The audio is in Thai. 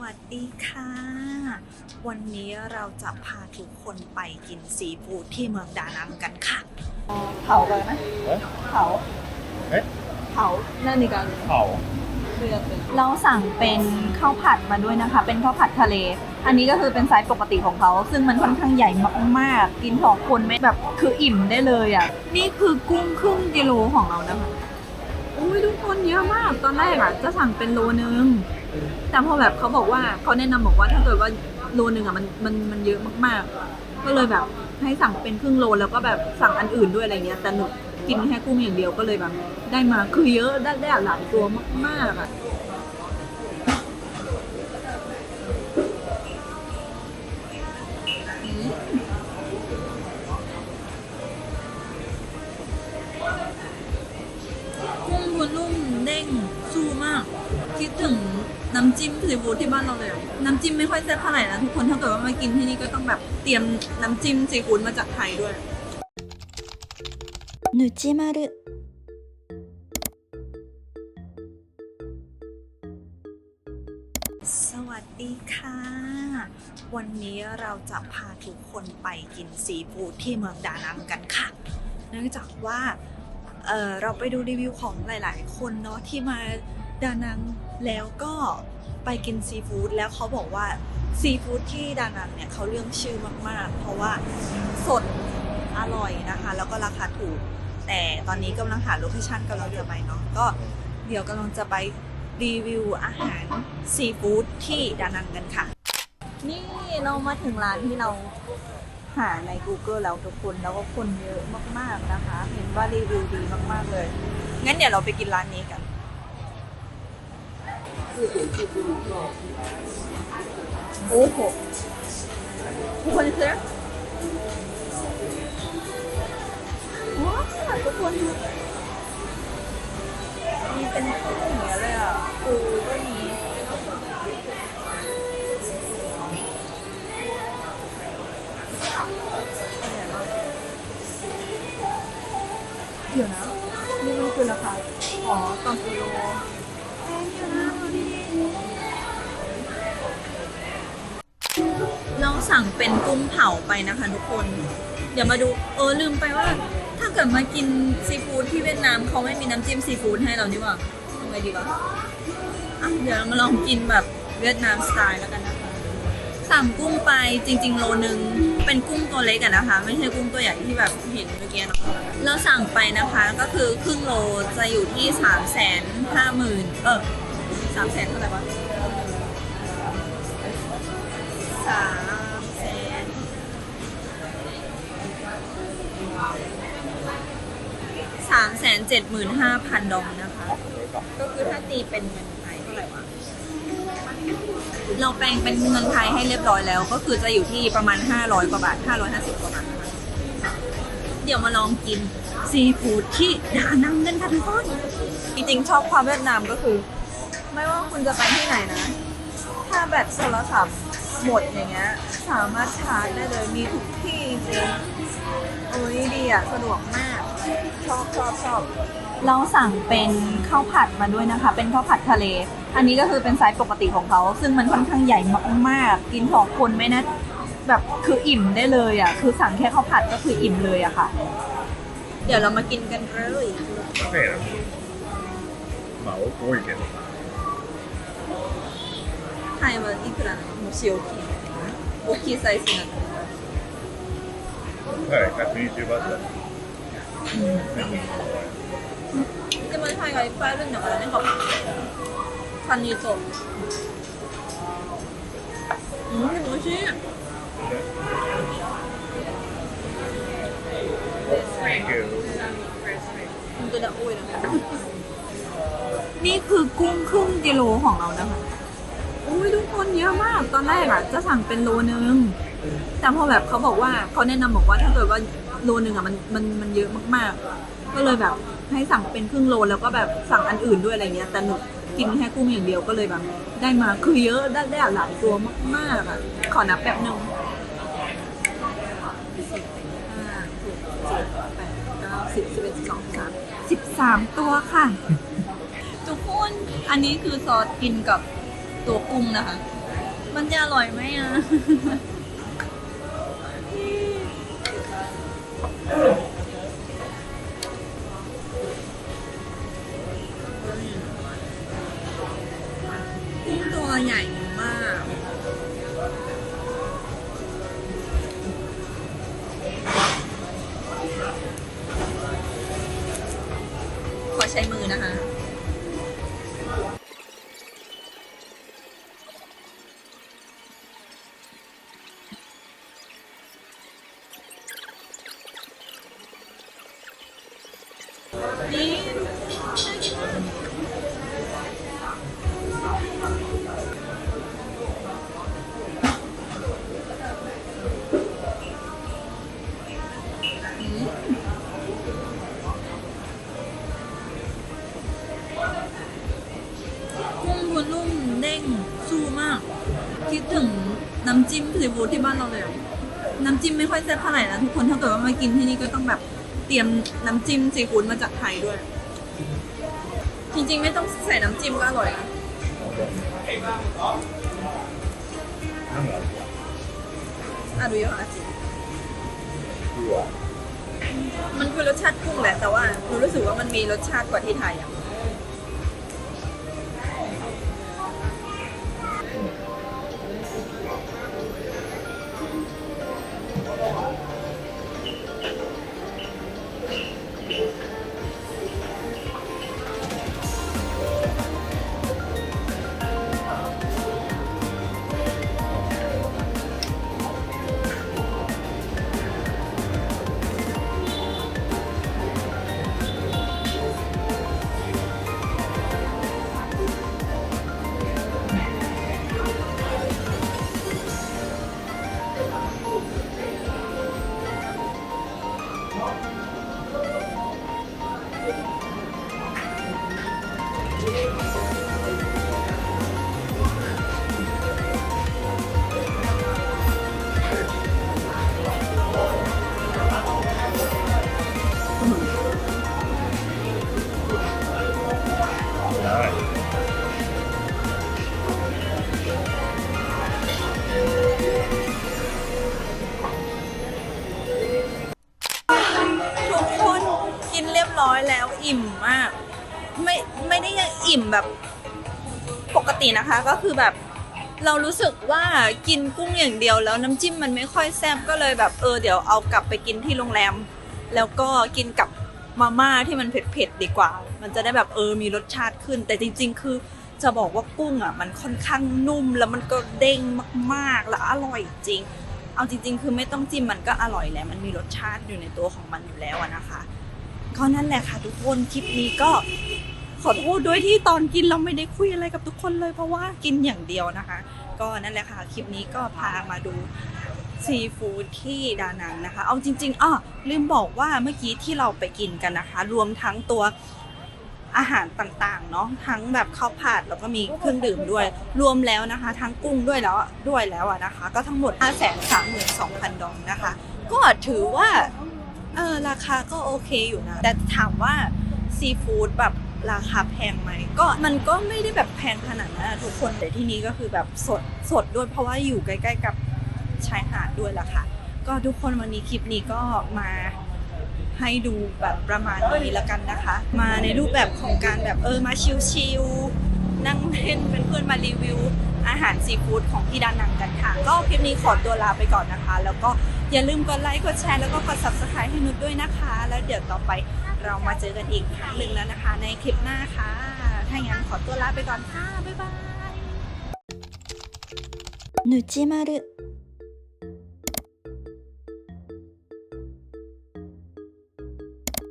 วัสดีค่ะ วันนี้เราจะพาทุกคนไปกินซีฟู้ดที่เมืองดานังกันค่ะเผาเลยไหมเอ๊ะเผาเอ๊ะเผานั่นนี่กันเผาเลือกเลยเราสั่งเป็นข้าวผัดมาด้วยนะคะ เป็นข้าวผัดทะเล อันนี้ก็คือเป็นไซส์ปกติของเขา ซึ่งมันค่อนข้างใหญ่มากๆ กินสองคนไม่แบบคืออิ่มได้เลยอะ นี่คือกุ้งครึ่งกิโลของเรานะคะ อุ้ยทุกคนเยอะมาก ตอนแรกอะจะสั่งเป็นโลนึง แต่พอแบบเขาบอกว่าเขาแนะนำบอกว่าถ้าเกิดว่าโลนึงอะมันมันมันเยอะมากๆ ก็เลยแบบให้สั่งเป็นครึ่งโลแล้วก็แบบสั่งอันอื่นด้วยอะไรเงี้ยแต่หนูกินแค่กุ้งอย่างเดียวก็เลยแบบ ได้มาคือเยอะได้ได้หลายตัวมากๆอะกุ้งคุณนุ่มเด้งสู้มาก คิดถึง น้ำจิ้มซีฟู้ดที่บ้านเราเลยอะน้ำจิ้มไม่ค่อยแซ่บเท่าไหร่นะทุกคนถ้าเกิดว่ามากินที่นี่ก็ต้องแบบเตรียมน้ำจิ้มซีฟู้ดมาจากไทยด้วยนุจิมารุสวัสดีค่ะ วันนี้เราจะพาทุกคนไปกินซีฟู้ดที่เมืองดานังกันค่ะ เนื่องจากว่าเอ่อเราไปดูรีวิวของหลาย ๆ คนเนาะที่มา ดานังแล้วก็ไปกินซีฟู้ดแล้วเขาบอกว่าซีฟู้ดที่ดานังเนี่ยเขาเรื่องชื่อมาก ๆ เพราะว่าสดอร่อยนะคะ แล้วก็ราคาถูก แต่ตอนนี้กำลังหาโลเคชั่นกำลังจะไปเนาะก็เดี๋ยวกำลังจะไปรีวิวอาหารซีฟู้ดที่ดานังกันค่ะ นี่เรามาถึงร้านที่เราหาใน Google แล้วทุกคนแล้วก็คนเยอะมาก ๆนะคะ เห็นว่ารีวิวดีมาก ๆ เลย งั้นเดี๋ยวเราไปกินร้านนี้กัน โอ้โหทุกคนเชื่อว้าวทุกคนดูมีเป็นกุ้อย่างเงี้ยเลยอะปูก็มีเดี๋ยวนะ นี่มันคือราคา อ๋อต่อกิโล แพงอยู่นะดูดิเราสั่งเป็นกุ้งเผาไปนะคะทุกคน เดี๋ยวมาดูเออลืมไปว่า ถ้าเกิดมากินซีฟู้ดที่เวียดนามเขาไม่มีน้ำจิ้มซีฟู้ดให้เรานี่หว่าทำไงดีวะอะเดี๋ยวเรามาลองกินแบบเวียดนามสไตล์แล้วกันนะคะ สั่งกุ้งไปจริง ๆ โลนึงเป็นกุ้งตัวเล็กอะนะคะ ไม่ใช่กุ้งตัวใหญ่ที่แบบเห็นเมื่อกี้เนาะเราสั่งไปนะคะก็คือครึ่งโลจะอยู่ที่สามแสนห้าหมื่นเออสามแสนเท่าไหร่วะสามแสนสามแสนเจ็ดหมื่นห้าพันดองนะคะ ก็คือถ้าตีเป็นเงินไทยเท่าไหร่วะ เราแปลงเป็นเงินไทยให้เรียบร้อยแล้ว ก็คือจะอยู่ที่ประมาณ 500 กว่าบาท 550 กว่าบาท เดี๋ยวมาลองกินซีฟู้ดที่ดานังกันค่ะทุกคนจริงๆชอบความเวียดนามก็คือ ไม่ว่าคุณจะไปที่ไหนนะ ถ้าแบตโทรศัพท์หมดอย่างเงี้ยสามารถชาร์จได้เลยมีทุกที่จริงโอ้ยดีอะ สะดวกมาก ชอบชอบชอบ เราสั่งเป็นข้าวผัดมาด้วยนะคะ เป็นข้าวผัดทะเล อันนี้ก็คือเป็นไซส์ปกติของเขา ซึ่งมันค่อนข้างใหญ่มากๆ กินสองคนไม่นะแบบคืออิ่มได้เลยอ่ะ คือสั่งแค่ข้าวผัดก็คืออิ่มเลยอะค่ะ เดี๋ยวเรามากินกันเลย カフェなのまあ多いけど ไทยมันいくらなのもし大きい大きいサイズなのはい120バーツだ でもタイがいっぱいあるんだからねカニとうん美味しいมันก็จะอ้วยนะนี่คือกุ้งครึ่งกิโลของเรานะคะอุ้ยทุกคนเยอะมาก ตอนแรกอ่ะ จะสั่งเป็นโลนึง แต่พอแบบเขาบอกว่าเขาแนะนำบอกว่าถ้าเกิดว่า โลนึงอะมันมันมันเยอะมากๆ ก็เลยแบบให้สั่งเป็นครึ่งโลแล้วก็แบบสั่งอันอื่นด้วยอะไรเงี้ยแต่หนูกินแค่กุ้งอย่างเดียวก็เลยแบบ ได้มาคือเยอะได้ได้หลายตัวมากๆอะขอนับแป๊บหนึ่งห้าหกเจ็ดแปดเก้าสิบสิบเอ็ดสิบสองสิบสามสิบสามตัวค่ะ ทุกคนอันนี้คือซอสกินกับตัวกุ้งนะคะ มันจะอร่อยไหมอะ กุ้ง ซีฟู้ดที่บ้านเราเลยอะน้ำจิ้มไม่ค่อยแซ่บเท่าไหร่นะทุกคนถ้าเกิดว่ามากินที่นี่ก็ต้องแบบเตรียมน้ำจิ้มซีฟู้ดมาจากไทยด้วย จริงๆไม่ต้องใส่น้ำจิ้มก็อร่อยนะอะดูยี่ห้อาจิมันคือรสชาติกุ้งแหละแต่ว่าหนูรู้สึกว่ามันมีรสชาติกว่าที่ไทยอะ ร้อยแล้วอิ่มมาก ไม่ไม่ได้ยังอิ่มแบบปกตินะคะ ก็คือแบบเรารู้สึกว่ากินกุ้งอย่างเดียวแล้วน้ำจิ้มมันไม่ค่อยแซ่บก็เลยแบบเออเดี๋ยวเอากลับไปกินที่โรงแรม แล้วก็กินกับมาม่าที่มันเผ็ดๆดีกว่า มันจะได้แบบเออมีรสชาติขึ้น แต่จริง ๆ คือจะบอกว่ากุ้งอะมันค่อนข้างนุ่มแล้วมันก็เด้งมากๆแล้วอร่อยจริง เอาจริง ๆ คือไม่ต้องจิ้มมันก็อร่อยแล้วมันมีรสชาติอยู่ในตัวของมันอยู่แล้วนะคะ ก็นั่นแหละค่ะ ทุกคนคลิปนี้ก็ขอโทษด้วยที่ตอนกินเราไม่ได้คุยอะไรกับทุกคนเลยเพราะว่ากินอย่างเดียวนะคะ ก็นั่นแหละค่ะคลิปนี้ก็พามาดูซีฟู้ดที่ดานังนะคะ เอาจริงๆอ้อลืมบอกว่าเมื่อกี้ที่เราไปกินกันนะคะ รวมทั้งตัวอาหารต่างๆเนาะทั้งแบบข้าวผัดแล้วก็มีเครื่องดื่มด้วย รวมแล้วนะคะ ทั้งกุ้งด้วยแล้วด้วยแล้วอะนะคะ ก็ทั้งหมด 5 3 2 0 0 0ดอลนะคะ ก็ถือว่า เออราคาก็โอเคอยู่นะ แต่ถามว่าซีฟู้ดแบบราคาแพงไหมก็มันก็ไม่ได้แบบแพงขนาดนั้นทุกคนแต่ที่นี้ก็คือแบบสดสดด้วยเพราะว่าอยู่ใกล้ๆกับชายหาดด้วยล่ะค่ะ ก็ทุกคนวันนี้คลิปนี้ก็มาให้ดูแบบประมาณนี้ล้วกันนะคะ มาในรูปแบบของการแบบเออมาชิลๆนั่งเล่นเป็นเพื่อนมารีวิว อาหารซีฟู้ดของที่ดานังกันค่ะ ก็คลิปนี้ขอตัวลาไปก่อนนะคะ แล้วก็ อย่าลืมกดไลค์ กดแชร์ แล้วก็กด subscribe ให้นุชด้วยนะคะ แล้วเดี๋ยวต่อไปเรามาเจอกันอีกครั้งหนึ่งแล้วนะคะ ในคลิปหน้าค่ะ ถ้าอย่างนั้นขอตัวลาไปก่อนค่ะ บ๊ายบาย ぬちまる